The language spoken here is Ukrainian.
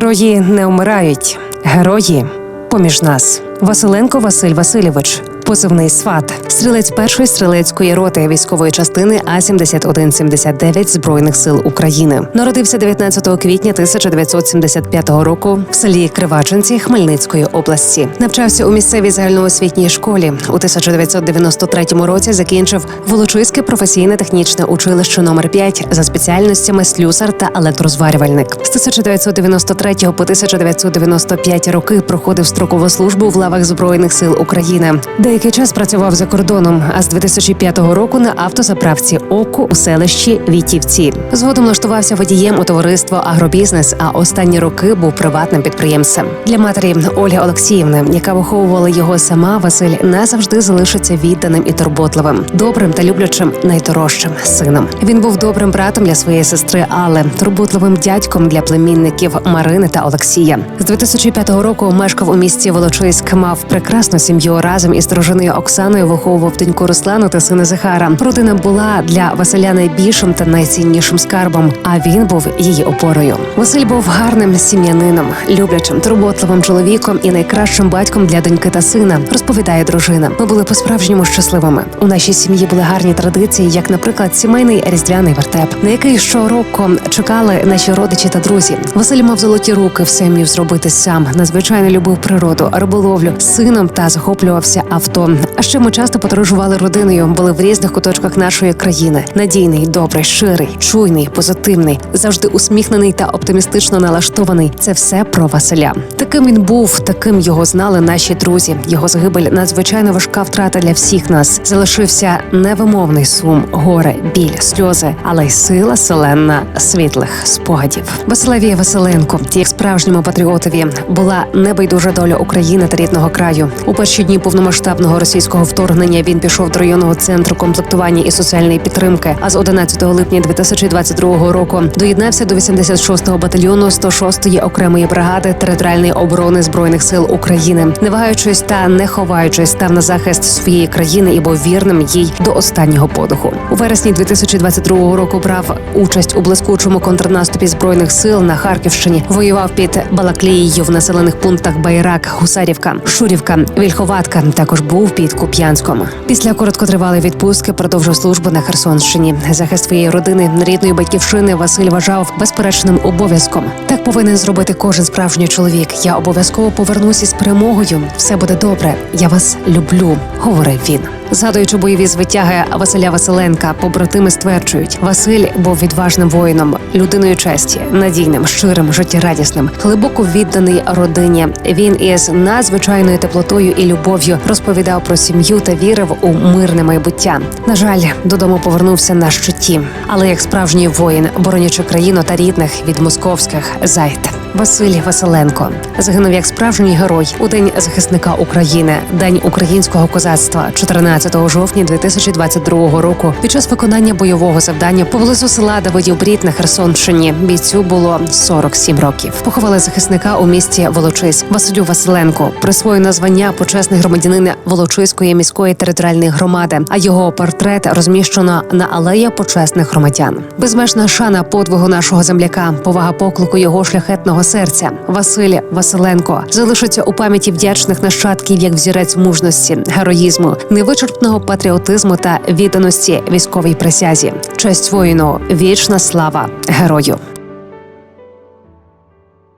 Герої не вмирають, герої поміж нас. Василенко Василь Васильович, позивний сват, стрілець першої стрілецької роти військової частини А 7179 збройних сил України. Народився 19 квітня 1975 року в селі Криваченці Хмельницької області. Навчався у місцевій загальноосвітній школі. У 1993 році закінчив Волочиське професійне технічне училище номер 5 за спеціальностями слюсар та електрозварювальник. З 1993 по 1995 роки проходив строкову службу в лавах збройних сил України. Деякий час працював за кордоном, а з 2005 року на автозаправці ОКУ у селищі Вітівці. Згодом влаштувався водієм у товариство Агробізнес, а останні роки був приватним підприємцем. Для матері Ольги Олексіївни, яка виховувала його сама, Василь назавжди залишиться відданим і турботливим, добрим та люблячим найдорожчим сином. Він був добрим братом для своєї сестри Алли, турботливим дядьком для племінників Марини та Олексія. З 2005 року мешкав у місті Волочиськ, мав прекрасну сім'ю разом із дружиною Оксаною. Виховував доньку Руслану та сина Захара. Родина була для Василя найбільшим та найціннішим скарбом. А він був її опорою. Василь був гарним сім'янином, люблячим, турботливим чоловіком і найкращим батьком для доньки та сина. Розповідає дружина. Ми були по-справжньому щасливими. У нашій сім'ї були гарні традиції, як, наприклад, сімейний різдвяний вертеп, на який щороку чекали наші родичі та друзі. Василь мав золоті руки, все міг зробити сам. Надзвичайно любив природу, риболовлю сином та захоплювався авто. А ще ми часто подорожували родиною, були в різних куточках нашої країни. Надійний, добрий, щирий, чуйний, позитивний, завжди усміхнений та оптимістично налаштований. Це все про Василя. Таким він був, таким його знали наші друзі. Його загибель надзвичайно важка втрата для всіх нас. Залишився невимовний сум, горе, біль, сльози, але й сила селенна світлих спогадів. Василеві Василенко, як справжньому патріотові, була небайдужа доля України та рідного краю. У перші дні повномасштабного російського вторгнення він пішов до районного центру комплектування і соціальної підтримки. А з 11 липня 2022 року доєднався до 86-го батальйону 106-ї окремої бригади територіальної оборони збройних сил України, не вагаючись та не ховаючись, став на захист своєї країни і був вірним їй до останнього подиху. У вересні 2022 року брав участь у блискучому контрнаступі збройних сил на Харківщині. Воював під Балаклією в населених пунктах Байрак, Гусарівка, Шурівка, Вільховатка. Також був під Куп'янськом. Після короткотривалої відпустки продовжив службу на Херсонщині. Захист своєї родини, рідної батьківщини Василь вважав безперечним обов'язком. Так повинен зробити кожен справжній чоловік. Я обов'язково повернусь із перемогою. Все буде добре. Я вас люблю, говорив він. Згадуючи бойові звитяги Василя Василенка, побратими стверджують, Василь був відважним воїном, людиною честі, надійним, щирим, життєрадісним, глибоко відданий родині. Він із надзвичайною теплотою і любов'ю розповідав про сім'ю та вірив у мирне майбуття. На жаль, додому повернувся на щиті, але як справжній воїн, боронячи країну та рідних від московських зайд. Василь Василенко загинув як справжній герой у день захисника України, день українського козацтва, 14 жовтня 2022 року. Під час виконання бойового завдання поблизу села Давидів Брід на Херсонщині бійцю було 47 років. Поховали захисника у місті Волочиськ Василю Василенко. Присвоєно звання почесний громадянин Волочиської міської територіальної громади. А його портрет розміщено на алея почесних громадян. Безмежна шана подвигу нашого земляка, повага поклику його шляхетного серця. Василь Василенко залишиться у пам'яті вдячних нащадків як взірець мужності, героїзму, невичерпного патріотизму та відданості військовій присязі. Честь воїну, вічна слава герою.